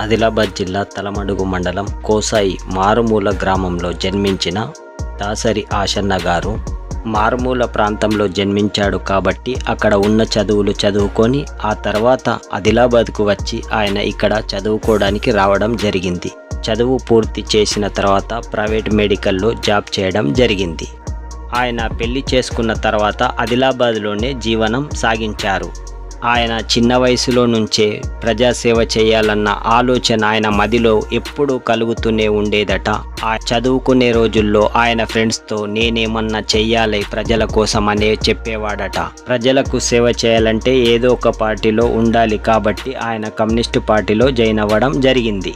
ఆదిలాబాద్ జిల్లా తలమడుగు మండలం కోసాయి మారుమూల గ్రామంలో జన్మించిన దాసరి ఆశన్న గారు మారుమూల ప్రాంతంలో జన్మించాడు కాబట్టి అక్కడ ఉన్న చదువులు చదువుకొని ఆ తర్వాత ఆదిలాబాద్కు వచ్చి ఆయన ఇక్కడ చదువుకోవడానికి రావడం జరిగింది. చదువు పూర్తి చేసిన తర్వాత ప్రైవేట్ మెడికల్లో జాబ్ చేయడం జరిగింది. ఆయన పెళ్ళి చేసుకున్న తర్వాత ఆదిలాబాద్లోనే జీవనం సాగించారు. ఆయన చిన్న వయసులో నుంచే ప్రజాసేవ చేయాలన్న ఆలోచన ఆయన మదిలో ఎప్పుడూ కలుగుతూనే ఉండేదట. ఆ చదువుకునే రోజుల్లో ఆయన ఫ్రెండ్స్తో నేనేమన్నా చెయ్యాలి ప్రజల కోసం అనే చెప్పేవాడట. ప్రజలకు సేవ చేయాలంటే ఏదో ఒక పార్టీలో ఉండాలి కాబట్టి ఆయన కమ్యూనిస్టు పార్టీలో జాయిన్ అవ్వడం జరిగింది.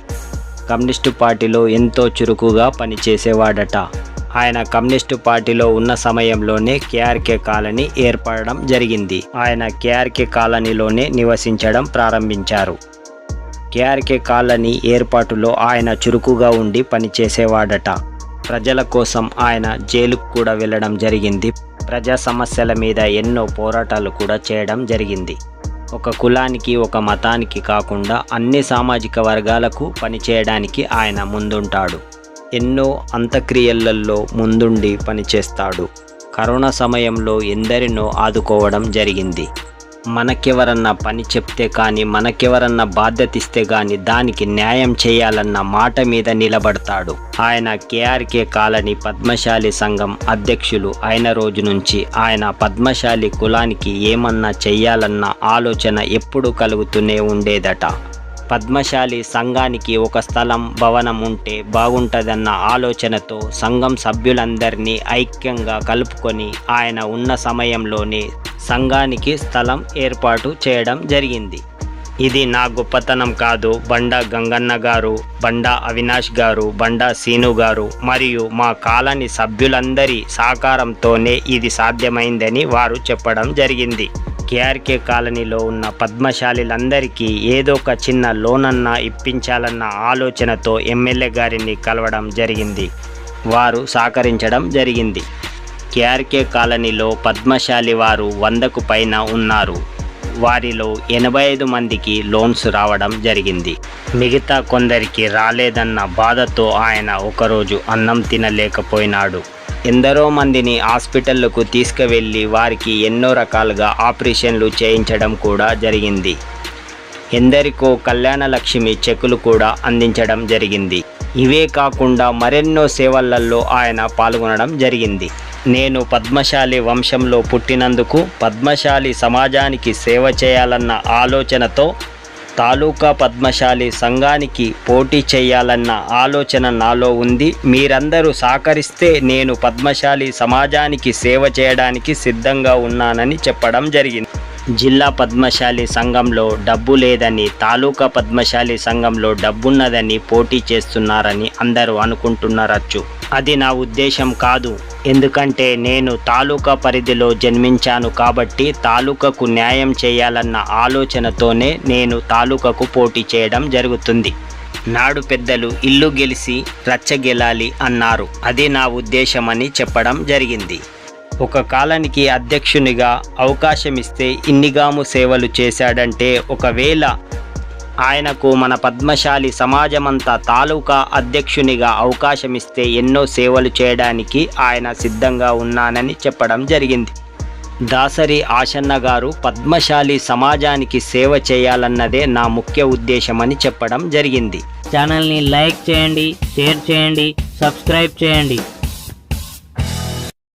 కమ్యూనిస్టు పార్టీలో ఎంతో చురుకుగా పనిచేసేవాడట. ఆయన కమ్యూనిస్టు పార్టీలో ఉన్న సమయంలోనే కేఆర్కే కాలనీ ఏర్పడడం జరిగింది. ఆయన కేఆర్కే కాలనీలోనే నివసించడం ప్రారంభించారు. కేఆర్కే కాలనీ ఏర్పాటులో ఆయన చురుకుగా ఉండి పనిచేసేవాడట. ప్రజల కోసం ఆయన జైలుకు కూడా వెళ్ళడం జరిగింది. ప్రజా సమస్యల మీద ఎన్నో పోరాటాలు కూడా చేయడం జరిగింది. ఒక కులానికి ఒక మతానికి కాకుండా అన్ని సామాజిక వర్గాలకు పనిచేయడానికి ఆయన ముందుంటాడు. ఎన్నో అంత్యక్రియలలో ముందుండి పనిచేస్తాడు. కరోనా సమయంలో ఎందరినో ఆదుకోవడం జరిగింది. మనకెవరన్నా పని చెప్తే కానీ మనకెవరన్నా బాధ్యత ఇస్తే కానీ దానికి న్యాయం చేయాలన్న మాట మీద నిలబడతాడు. ఆయన కేఆర్కే కాలనీ పద్మశాలి సంఘం అధ్యక్షులు అయిన రోజు నుంచి ఆయన పద్మశాలి కులానికి ఏమన్నా చెయ్యాలన్న ఆలోచన ఎప్పుడూ కలుగుతూనే ఉండేదట. పద్మశాలి సంఘానికి ఒక స్థలం భవనం ఉంటే బాగుంటుందన్న ఆలోచనతో సంఘం సభ్యులందరినీ ఐక్యంగా కలుపుకొని ఆయన ఉన్న సమయంలోనే సంఘానికి స్థలం ఏర్పాటు చేయడం జరిగింది. ఇది నా గొప్పతనం కాదు. బండా గంగన్న గారు బండా అవినాష్ గారు బండా సీను గారు మరియు మా కాలనీ సభ్యులందరి సహకారంతోనే ఇది సాధ్యమైందని వారు చెప్పడం జరిగింది. కేఆర్కే కాలనీలో ఉన్న పద్మశాలిలందరికీ ఏదో ఒక చిన్న లోనన్న ఇప్పించాలన్న ఆలోచనతో ఎమ్మెల్యే గారిని కలవడం జరిగింది. వారు సహకరించడం జరిగింది. కేఆర్కే కాలనీలో పద్మశాలి వారు వందకు పైన ఉన్నారు. వారిలో ఎనభై ఐదు మందికి లోన్స్ రావడం జరిగింది. మిగతా కొందరికి రాలేదన్న బాధతో ఆయన ఒకరోజు అన్నం తినలేకపోయినాడు. ఎందరో మందిని హాస్పిటళ్ళకు తీసుకువెళ్ళి వారికి ఎన్నో రకాలుగా ఆపరేషన్లు చేయించడం కూడా జరిగింది. ఎందరికో కళ్యాణ లక్ష్మి చెక్కులు కూడా అందించడం జరిగింది. ఇవే కాకుండా మరెన్నో సేవలలో ఆయన పాల్గొనడం జరిగింది. నేను పద్మశాలి వంశంలో పుట్టినందుకు పద్మశాలి సమాజానికి సేవ చేయాలన్న ఆలోచనతో తాలూకా పద్మశాలి సంఘానికి పోటీ చేయాలన్న ఆలోచన నాలో ఉంది. మీరందరూ సహకరిస్తే నేను పద్మశాలి సమాజానికి సేవ చేయడానికి సిద్ధంగా ఉన్నానని చెప్పడం జరిగింది. జిల్లా పద్మశాలి సంఘంలో డబ్బు లేదని తాలూకా పద్మశాలి సంఘంలో డబ్బున్నదని పోటీ చేస్తున్నారని అందరూ అనుకుంటున్నారచ్చు. అది నా ఉద్దేశం కాదు. ఎందుకంటే నేను తాలూకా పరిధిలో జన్మించాను కాబట్టి తాలూకాకు న్యాయం చేయాలన్న ఆలోచనతోనే నేను తాలూకాకు పోటీ చేయడం జరుగుతుంది. నాడు పెద్దలు ఇల్లు గెలిచి రచ్చగెలాలి అన్నారు. అది నా ఉద్దేశమని చెప్పడం జరిగింది. ఒక కాలానికి అధ్యక్షునిగా అవకాశం ఇస్తే ఇన్నిగాము సేవలు చేశాడంటే ఒకవేళ ఆయనకు మన పద్మశాలి సమాజమంతా తాలూకా అధ్యక్షునిగా అవకాశం ఇస్తే ఎన్నో సేవలు చేయడానికి ఆయన సిద్ధంగా ఉన్నానని చెప్పడం జరిగింది. దాసరి ఆశన్న గారు పద్మశాలి సమాజానికి సేవ చేయాలన్నదే నా ముఖ్య ఉద్దేశమని చెప్పడం జరిగింది. ఛానల్ని లైక్ చేయండి షేర్ చేయండి సబ్స్క్రైబ్ చేయండి.